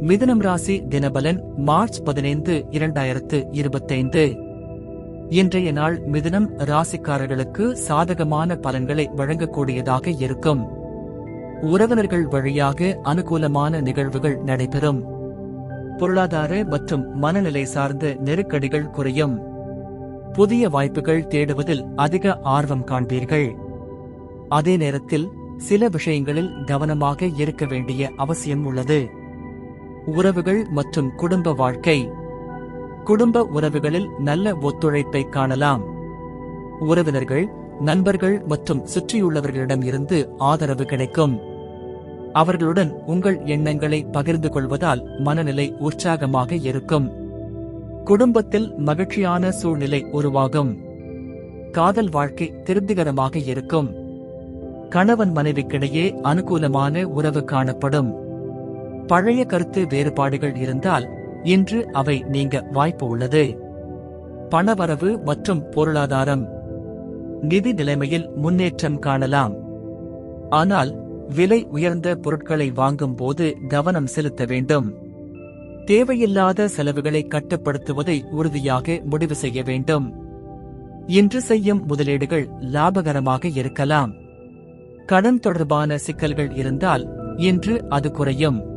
மிதுனம் ராசி தினபலன் மார்ச் பதினைந்து இரண்டாயிரத்து இருபத்தைந்து. இன்றைய நாள் மிதுனம் ராசிக்காரர்களுக்கு சாதகமான பலன்களை வழங்கக்கூடியதாக இருக்கும். உறவினர்கள் வழியாக அனுகூலமான நிகழ்வுகள் நடைபெறும். பொருளாதார மற்றும் மனநிலை சார்ந்த நெருக்கடிகள் குறையும். புதிய வாய்ப்புகள் தேடுவதில் அதிக ஆர்வம் காண்பீர்கள். அதே நேரத்தில் சில விஷயங்களில் கவனமாக இருக்க வேண்டிய அவசியம் உள்ளது. உறவுகள் மற்றும் குடும்ப வாழ்க்கை. குடும்ப உறவுகளில் நல்ல ஒத்துழைப்பை காணலாம். உறவினர்கள் நண்பர்கள் மற்றும் சுற்றியுள்ளவர்களிடம் இருந்து ஆதரவு கிடைக்கும். அவர்களுடன் உங்கள் எண்ணங்களை பகிர்ந்து கொள்வதால் மனநிலை உற்சாகமாக இருக்கும். குடும்பத்தில் மகிழ்ச்சியான சூழ்நிலை உருவாகும். காதல் வாழ்க்கை திருப்திகரமாக இருக்கும். கணவன் மனைவிக்கிடையே அனுகூலமான உறவு காணப்படும். பழைய கருத்து வேறுபாடுகள் இருந்தால் இன்று அவை நீங்க வாய்ப்பு உள்ளது. பணவரவு மற்றும் பொருளாதாரம். நிதி நிலைமையில் முன்னேற்றம் காணலாம். ஆனால் விலை உயர்ந்த பொருட்களை வாங்கும் போது கவனம் செலுத்த வேண்டும். தேவையில்லாத செலவுகளை கட்டுப்படுத்துவதை உறுதியாக முடிவு செய்ய வேண்டும். இன்று செய்யும் முதலீடுகள் லாபகரமாக இருக்கலாம். கடன் தொடர்பான சிக்கல்கள் இருந்தால் இன்று அது குறையும்.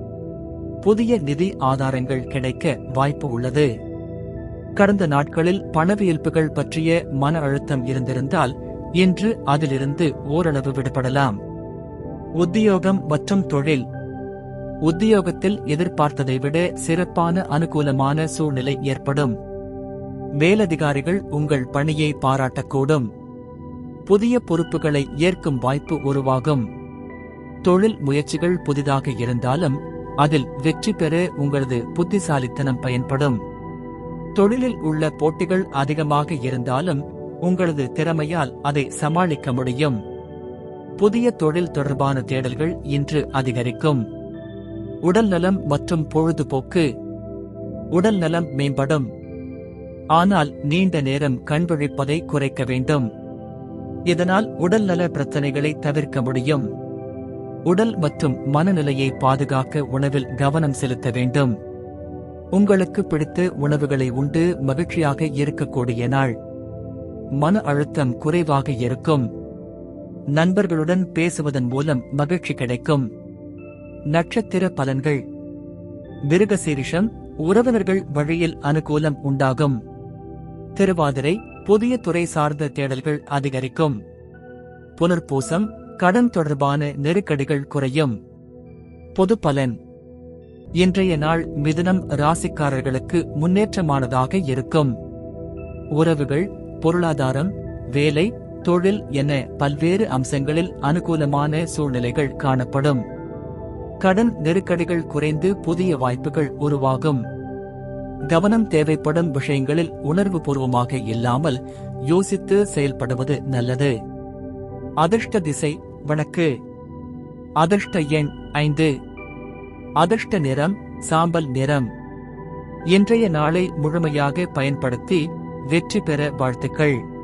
புதிய நிதி ஆதாரங்கள் கிடைக்க வாய்ப்பு உள்ளது. கடந்த நாட்களில் பணவியல்புகள் பற்றிய மன அழுத்தம் இருந்திருந்தால் இன்று அதிலிருந்து ஓரளவு விடுபடலாம். உத்தியோகம் மற்றும் தொழில். உத்தியோகத்தில் எதிர்பார்த்ததை விட சிறப்பான அனுகூலமான சூழ்நிலை ஏற்படும். மேலதிகாரிகள் உங்கள் பணியை பாராட்டக்கூடும். புதிய பொறுப்புகளை ஏற்கும் வாய்ப்பு உருவாகும். தொழில் முயற்சிகள் புதிதாக இருந்தாலும் அதில் வெற்றி பெற உங்களது புத்திசாலித்தனம் பயன்படும். தொழிலில் உள்ள போட்டிகள் அதிகமாக இருந்தாலும் உங்களது திறமையால் அதை சமாளிக்க முடியும். புதிய தொழில் தொடர்பான தேடல்கள் இன்று அதிகரிக்கும். உடல் நலம் மற்றும் பொழுதுபோக்கு. உடல் நலம் மேம்படும். ஆனால் நீண்ட நேரம் கண்விழிப்பதை குறைக்க வேண்டும். இதனால் உடல்நல பிரச்சனைகளை தவிர்க்க முடியும். உடல் மற்றும் மனநிலையை பாதுகாக்க உணவில் கவனம் செலுத்த வேண்டும். உங்களுக்கு பிடித்த உணவுகளை உண்டு மகிழ்ச்சியாக இருக்கக்கூடிய நாள். மன அழுத்தம் குறைவாக இருக்கும். நண்பர்களுடன் பேசுவதன் மூலம் மகிழ்ச்சி கிடைக்கும். நட்சத்திர பலன்கள். மிருகசீரிஷம் உறவினர்கள் வழியில் அனுகூலம் உண்டாகும். திருவாதிரை புதிய துறை சார்ந்த தேடல்கள் அதிகரிக்கும். புனர்பூசம் கடன் தொடர்பான நெருக்கடிகள் குறையும். பொது பலன். இன்றைய நாள் மிதுனம் ராசிக்காரர்களுக்கு முன்னேற்றமானதாக இருக்கும். உறவுகள் பொருளாதாரம் வேலை தொழில் என பல்வேறு அம்சங்களில் அனுகூலமான சூழ்நிலைகள் காணப்படும். கடன் நெருக்கடிகள் குறைந்து புதிய வாய்ப்புகள் உருவாகும். கவனம் தேவைப்படும் விஷயங்களில் உணர்வு பூர்வமாக இல்லாமல் யோசித்து செயல்படுவது நல்லது. அதிர்ஷ்ட திசை வணக்கு. அதிர்ஷ்ட எண் ஐந்து. அதிர்ஷ்ட நிறம் சாம்பல் நிறம். இன்றைய நாளை முழுமையாக பயன்படுத்தி வெற்றி பெற வாழ்த்துக்கள்.